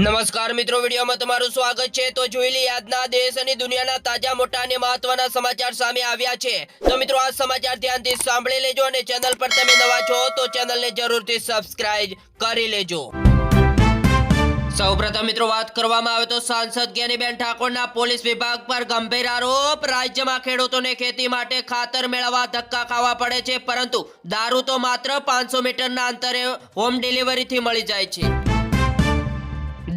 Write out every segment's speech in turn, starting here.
નમસ્કાર મિત્રો, વિડીયોમાં તમારું સ્વાગત છે. તો જોઈ લઈએ આજના દેશ અને દુનિયાના તાજા, મોટા અને મહત્વના સમાચાર સામે આવ્યા છે. તો મિત્રો, આ સમાચાર ધ્યાનથી સાંભળી લેજો અને ચેનલ પર તમે નવા છો તો ચેનલને જરૂરથી સબસ્ક્રાઇબ કરી લેજો. સૌપ્રથમ મિત્રો, વાત કરવામાં આવે તો સાંસદ જ્ઞાનીબેન ઠાકોરના પોલીસ વિભાગ પર ગંભીર આરોપ. રાજ્યમાં ખેડૂતોને ખેતી માટે ખાતર મેળવવા ધક્કા ખાવા પડે છે, પરંતુ દારૂ તો માત્ર પાંચસો મીટરના અંતરે હોમ ડિલિવરીથી મળી જાય છે.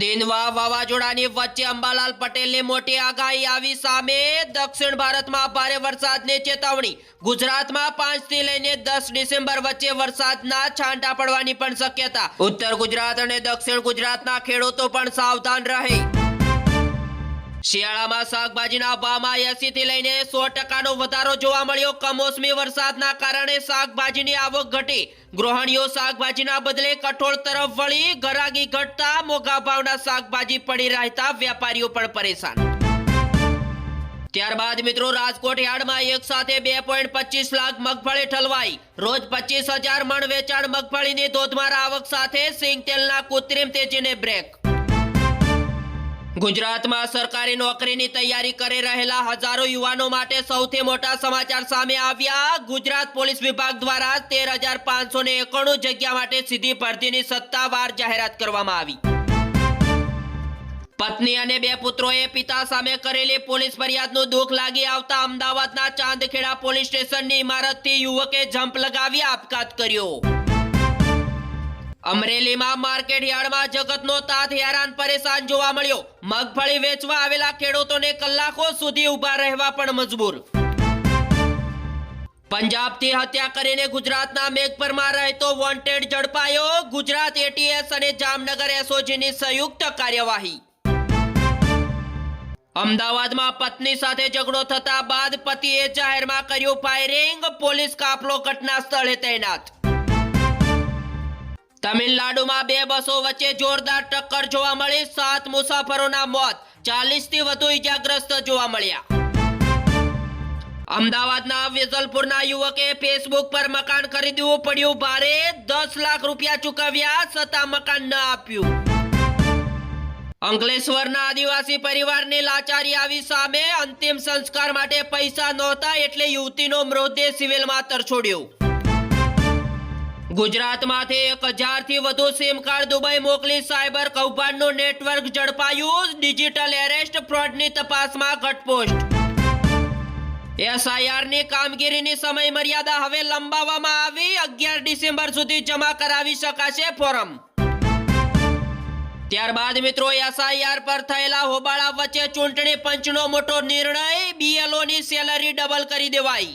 દિનવા વાવાઝોડાની વચ્ચે અંબાલાલ પટેલની મોટી આગાહી આવી સામે દક્ષિણ ભારતમાં ભારે વરસાદની ચેતવણી. ગુજરાતમાં પાંચથી લઈને દસ ડિસેમ્બર વચ્ચે વરસાદના છાંટા પડવાની પણ શક્યતા. ઉત્તર ગુજરાત અને દક્ષિણ ગુજરાતના ખેડૂતો પણ સાવધાન રહે. શિયાળામાં શાકભાજીના ભાવમાં એસી થી લઈને સો ટકાનો વધારો જોવા મળ્યો. કમોસમી વરસાદના કારણે શાકભાજીની આવક ઘટી. ગૃહિણીઓ શાકભાજીના બદલે કઠોળ તરફ વળી ઘરાગી ઘટતા મોગા ભાવના શાકભાજી પડી રહેતા વેપારીઓ પણ પરેશાન. ત્યારબાદ મિત્રો રાજકોટ યાર્ડમાં એક સાથે બે પોઈન્ટ પચીસ લાખ મગફળી ઠલવાઈ. રોજ પચીસ હજાર મણ વેચાણ મગફળીની ધોધમાર આવક સાથે સિંગ તેલના કૃત્રિમ તેજીને બ્રેક ગુજરાતમાં સરકારી નોકરીની તૈયારી કરી રહેલા હજારો યુવાનો માટે સૌથી મોટા સમાચાર સામે આવ્યા. ગુજરાત પોલીસ વિભાગ દ્વારા તેર હજાર પાંચસો ને એકાણું જગ્યા માટે સીધી ભરતીની સત્તાવાર જાહેરાત કરવામાં આવી. પત્ની અને બે પુત્રોએ પિતા સામે કરેલી પોલીસ ફરિયાદનું દુઃખ લાગી આવતા અમદાવાદના ચાંદખેડા પોલીસ સ્ટેશનની ઇમારતથી યુવકે જમ્પ લગાવી આપઘાત કર્યો. અમરેલીમાં માર્કેટ યાર્ડમાં જગતનો તાત હેરાન પરેશાન જોવા મળ્યો. મગફળી વેચવા આવેલા ખેડૂતોને કલાકો સુધી ઊભા રહેવા પણ મજબૂર. પંજાબથી હત્યા કરીને ગુજરાતના મેઘપરમાં રહેતો વોન્ટેડ ઝડપાયો. ગુજરાત એટીએસ અને જામનગર એસઓજીની સંયુક્ત કાર્યવાહી. અમદાવાદમાં પત્ની સાથે ઝઘડો થતા બાદ પતિએ જાહેરમાં કર્યું ફાયરિંગ પોલીસ કાફલો ઘટના સ્થળે તૈનાત. તમિલનાડુમાં બે બસો વચ્ચે જોરદાર ટક્કર જોવા મળી. સાત મુસાફરોના મોત. ચાલીસથી વધુ ઇજાગ્રસ્ત જોવા મળ્યા. અમદાવાદના વેજલપુરના યુવકે ફેસબુક પર મકાન ખરીદવું પડ્યું. ભારે દસ લાખ રૂપિયા ચૂકવ્યા, છતાં મકાન ન આપ્યું. અંકલેશ્વરના આદિવાસી પરિવારની લાચારી આવી સામે અંતિમ સંસ્કાર માટે પૈસા નહોતા એટલે યુવતીનો મૃતદેહ સિવિલમાં તરછોડ્યો. ગુજરાતમાંથી એક હજારથી વધુ સિમ કાર્ડ દુબઈ મોકલી સાયબર કૌભાંડનું નેટવર્ક ઝડપાયું. ડિજિટલ એરેસ્ટ ફ્રોડની તપાસમાં ઘટપોસ્ટ. એસઆઈઆરની કામગીરીની સમય મર્યાદા હવે લંબાવવામાં આવી. અગિયાર ડિસેમ્બર સુધી જમા કરાવી શકાશે ફોરમ. ત્યારબાદ મિત્રો એસઆઈઆર પર થયેલા હોબાળા વચ્ચે ચૂંટણી પંચનો મોટો નિર્ણય. બીએલઓની સેલરી ડબલ કરી દેવાઈ.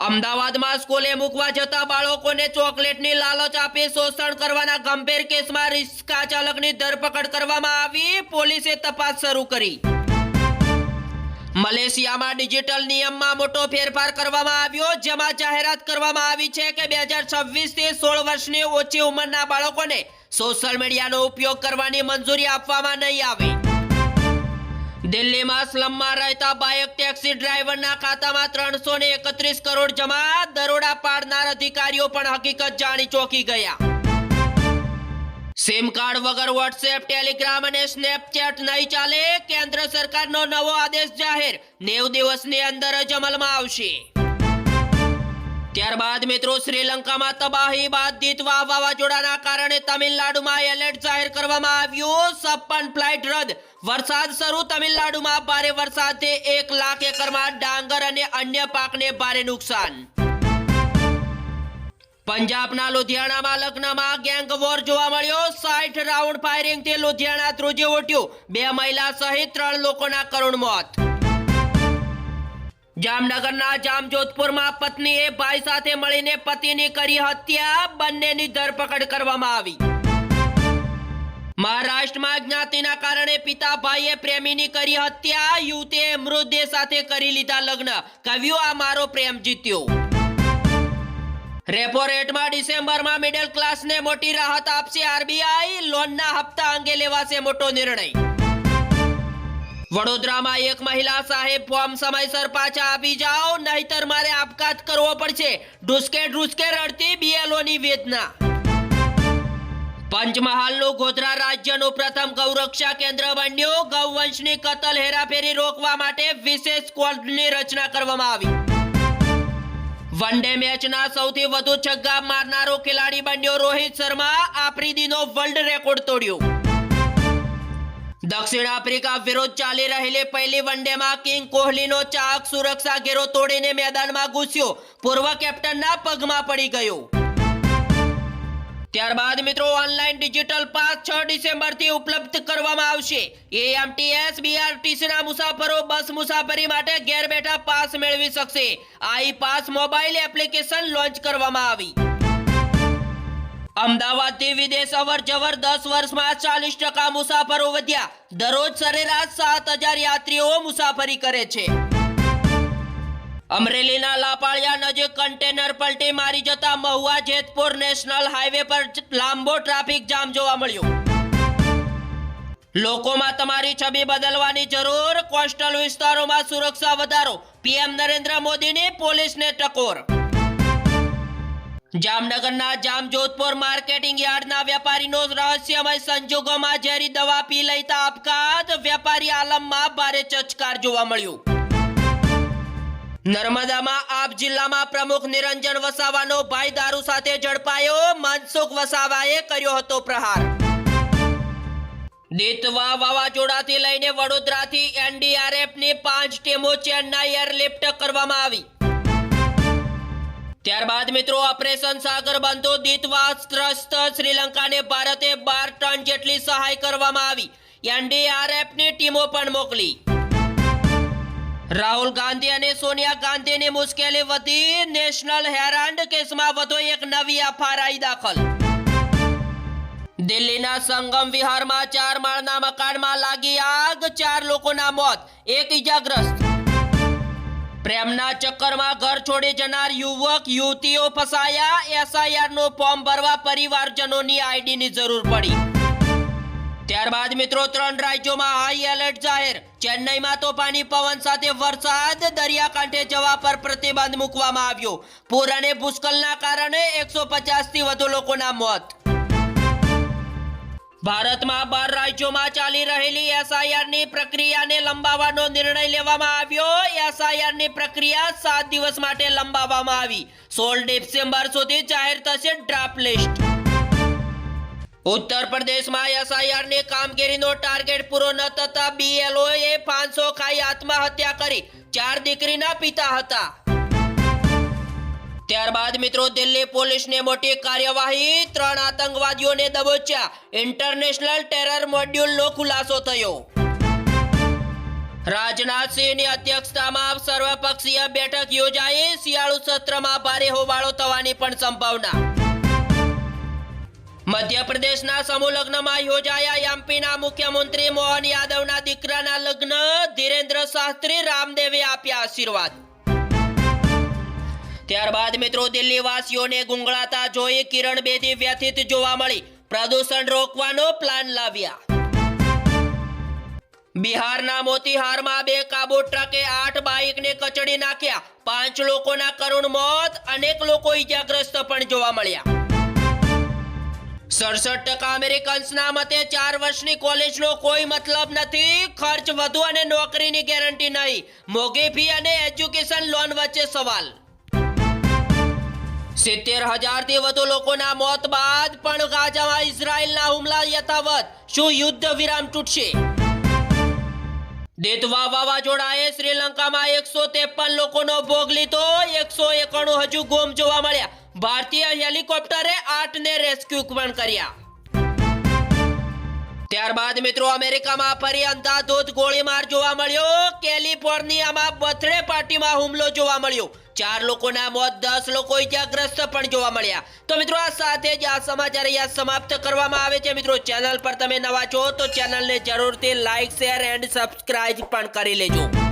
અમદાવાદમાં સ્કૂલે મૂકવા જતા બાળકોને ચોકલેટની લાલચ આપી શોષણ કરવાના ગંભીર કેસમાં રિક્ષા ચાલકની ધરપકડ કરવામાં આવી. પોલીસે તપાસ શરૂ કરી. મલેશિયામાં ડિજિટલ નિયમમાં મોટો ફેરફાર કરવામાં આવ્યો. જેમાં જાહેરાત કરવામાં આવી છે કે બે હજાર છવ્વીસથી સોળ વર્ષની ઓછી ઉંમરના બાળકોને સોશિયલ મીડિયાનો ઉપયોગ કરવાની મંજૂરી આપવામાં નહીં આવે. દિલ્હીમાં સ્લમમાં રહેતા બાઇક ટેક્સી ડ્રાઈવરના ખાતામાં ત્રણસો ને એકત્રીસ કરોડ જમા, દરોડા પાડનાર અધિકારીઓ પણ હકીકત જાણી ચોંકી ગયા. સિમ કાર્ડ વગર વોટ્સએપ ટેલિગ્રામ અને સ્નેપચેટ નહીં ચાલે, કેન્દ્ર સરકારનો નવો આદેશ જાહેર. નેવ દિવસની અંદર જ અમલમાં આવશે. ત્યારબાદ મિત્રો શ્રીલંકામાં તબાહી બાદ દીતવા વાવાઝોડાના કારણે તમિલનાડુમાં એલર્ટ જાહેર કરવામાં આવ્યું. છપ્પન ફ્લાઇટ રદ. વરસાદ શરૂ. તમિલનાડુમાં ભારે વરસાદથી એક લાખ એકરમાં ડાંગર અને અન્ય પાકને ભારે નુકસાન. પંજાબના લુધિયાણામાં લગ્નમાં ગેંગ વોર જોવા મળ્યો. સાઠ રાઉન્ડ ફાયરિંગથી લુધિયાણા ધ્રુજી ઉઠ્યું. બે મહિલા સહિત ત્રણ લોકોના કરુણ મોત. જામનગરના જામજોધપુરમાં પત્નીએ ભાઈ સાથે મળીને પતિની કરી હત્યા. બંનેની ધરપકડ કરવામાં આવી. મહારાષ્ટ્રમાં જ્ઞાતિના કારણે પિતા ભાઈએ પ્રેમીની કરી હત્યા. યુવતીએ મૃતદેહ સાથે કરી લીધા લગ્ન. કવ્યું આ મારો પ્રેમ જીત્યો. રેપો રેટમાં ડિસેમ્બરમાં મિડલ ક્લાસને મોટી રાહત આપશે આરબીઆઈ. લોનના હપ્તા અંગે લેવાશે મોટો નિર્ણય. વડોદરામાં એક મહિલા સાહેબ ફોર્મ સમયસર પાછા આપી જાઓ, નહીતર મારે આપઘાત કરવો પડશે. ઢુસકે ઢુસકે રડતી બીએલઓની વેદના. પંચમહાલનું ગોધરા રાજ્યનું પ્રથમ ગૌરક્ષા કેન્દ્ર બન્યું. ગૌવંશની કતલ હેરાફેરી રોકવા માટે વિશેષ સ્કવોડની રચના કરવામાં આવી. વન ડે મેચના સૌથી વધુ છગ્ગા મારનારો ખેલાડી બન્યો રોહિત શર્મા. આફ્રિદીનો વર્લ્ડ રેકોર્ડ તોડ્યો. દક્ષિણ આફ્રિકા વિરુદ્ધ ચાલી રહેલી પહેલી વનડેમાં કિંગ કોહલીનો ચાક સુરક્ષા ઘેરો તોડીને મેદાનમાં ઘૂસ્યો. પૂર્વ કેપ્ટનના પગમાં પડી ગયો. ત્યારબાદ મિત્રો ઓનલાઈન ડિજિટલ પાસ છ ડિસેમ્બરથી ઉપલબ્ધ કરવામાં આવશે. એએમટીએસ, બીઆરટીસીના મુસાફરો બસ મુસાફરી માટે ઘેર બેઠા પાસ મેળવી શકશે. I pass mobile application launch કરવામાં આવી. અમદાવાદથી વિદેશ અવર જવર દસ વર્ષમાં ચાલીસ ટકા મુસાફરો વધ્યા. દરરોજ સરેરાશ સાત હજાર યાત્રીઓ મુસાફરી કરે છે. અમરેલીના લાપાળિયા નજીક કન્ટેનર પલટી મારી જતા મહુવા જેતપુર નેશનલ હાઈવે પર લાંબો ટ્રાફિક જામ જોવા મળ્યો. લોકોમાં તમારી છબી બદલવાની જરૂર, કોસ્ટલ વિસ્તારોમાં સુરક્ષા વધારો. પીએમ નરેન્દ્ર મોદીની પોલીસને ટકોર. જામનગરના જામજોધપુર માર્કેટિંગ યાર્ડના વેપારીનો રહસ્યમય સંજોગોમાં ઝેરી દવા પી લેતા આપઘાત. વેપારી આલમમાં ભારે ચચકાર જોવા મળ્યો. નર્મદામાં આપ જિલ્લામાં પ્રમુખ નિરંજન વસાવાનો ભાઈ દારૂ સાથે ઝડપાયો. મનસુખ વસાવાએ કર્યો હતો પ્રહાર. દેતવા વાવાઝોડાથી લઈને વડોદરાથી એનડીઆરએફની પાંચ ટીમો ચેન્નાઈ એરલિફ્ટ કરવામાં આવી. ત્યારબાદ મિત્રો, ઓપરેશન સાગર બંધુ દીતવાસ્ત્રસ્ત શ્રીલંકાને ભારતે બાર ટન જેટલી સહાય કરવામાં આવી. એનડીઆરએફની ટીમો પણ મોકલી. રાહુલ ગાંધી અને સોનિયા ગાંધીની મુશ્કેલી વધી. નેશનલ હેરાલ્ડ કેસમાં વધુ એક નવી એફઆરઆઈ દાખલ. દિલ્હીના સંગમ વિહારમાં ચાર માળના મકાનમાં લાગી આગ, ચાર લોકોના મોત, એક ઈજાગ્રસ્ત. પ્રેમના ચક્કરમાં ઘર છોડી જનાર યુવક, યુવતીઓ ફસાયા. એસઆઈઆરનું ફોર્મ ભરવા પરિવારજનોની આઈડીની જરૂર પડી. ત્યારબાદ મિત્રો, ત્રણ રાજ્યોમાં હાઈ એલર્ટ જાહેર. ચેન્નઈમાં તોફાની પવન સાથે વરસાદ. દરિયાકાંઠે જવા પર પ્રતિબંધ મૂકવામાં આવ્યો. પૂર અને ભૂસ્ખલનના કારણે એકસો પચાસથી વધુ લોકોના મોત. ભારતમાં બાર રાજ્યોમાં ચાલી રહેલી એસઆઈઆરની પ્રક્રિયાને લંબાવવાનો નિર્ણય લેવામાં આવ્યો. એસઆઈઆરની પ્રક્રિયા સાત દિવસ માટે લંબાવવામાં આવી. સોળ ડિસેમ્બર સુધી જાહેર થશે ડ્રાફ્ટ લિસ્ટ. ઉત્તર પ્રદેશમાં એસઆઈઆરની કામગીરીનો ટાર્ગેટ પૂરો ન થતા BLO એ પાંચસો ખાઈ આત્મહત્યા કરી. ચાર દીકરીના પિતા હતા. ત્યારબાદ મિત્રો દિલ્હી પોલીસને મોટી કાર્યવાહી, ત્રણ આતંકવાદીઓને દબોચ્યા. ઇન્ટરનેશનલ ટેરર મોડ્યુલનો ખુલાસો થયો. રાજનાથસિંહની અધ્યક્ષતામાં સર્વપક્ષીય બેઠક યોજાઈ. શિયાળુ સત્રમાં ભારે હોબાળો થવાની પણ સંભાવના. મધ્યપ્રદેશના સમૂહ લગ્નમાં યોજાયા એમપીના મુખ્યમંત્રી મોહન યાદવના દીકરાના લગ્ન. ધીરેન્દ્ર શાસ્ત્રી રામદેવે આપ્યા આશીર્વાદ. ત્યારબાદ મિત્રો દિલ્હીવાસીઓને ગુંગળાતા જોઈ કિરણ બેદી વ્યથિત જોવા મળી. પ્રદૂષણ રોકવાનો પ્લાન લાવ્યા. બિહારના મોતીહારમાં બે કાબુ ટ્રકે આઠ બાઇકને કચડી નાખ્યા. પાંચ લોકોના કરુણ મોત, અનેક લોકો ઈજાગ્રસ્ત પણ જોવા મળ્યા. સડસઠ ટકા અમેરિકન્સના મતે ચાર વર્ષની કોલેજનો કોઈ મતલબ નથી, ખર્ચ વધુ અને નોકરીની ગેરંટી નહીં. મોઘી ફી અને એજ્યુકેશન લોન વચ્ચે સવાલ. સિત્તેર હજારથી વધુ લોકોના મોત બાદ પણ ગાઝામાં ઇઝરાયલના હુમલા યથાવત. શું યુદ્ધ વિરામ તૂટશે? દેતવા વાવાઝોડાએ શ્રીલંકામાં એકસો ત્રેપન લોકોનો ભોગ લીધો. એકસો એકાણું હજુ ગુમ જોવા મળ્યા. ભારતીય હેલિકોપ્ટરે આઠને રેસ્ક્યુ પણ કર્યા. ત્યારબાદ મિત્રો અમેરિકામાં ફરી અંધાધૂંધ ગોળીમાર જોવા મળ્યો. કેલિફોર્નિયામાં બર્થડે પાર્ટીમાં હુમલો જોવા મળ્યો. ચાર લોકોના મોત, દસ લોકો ઇજાગ્રસ્ત પણ જોવા મળ્યા. તો મિત્રો, આ સાથે જ આ સમાચાર અહીંયા સમાપ્ત કરવામાં આવે છે. મિત્રો, ચેનલ પર તમે નવા છો તો ચેનલને જરૂરથી લાઈક, શેર, એન્ડ સબસ્ક્રાઇબ પણ કરી લેજો.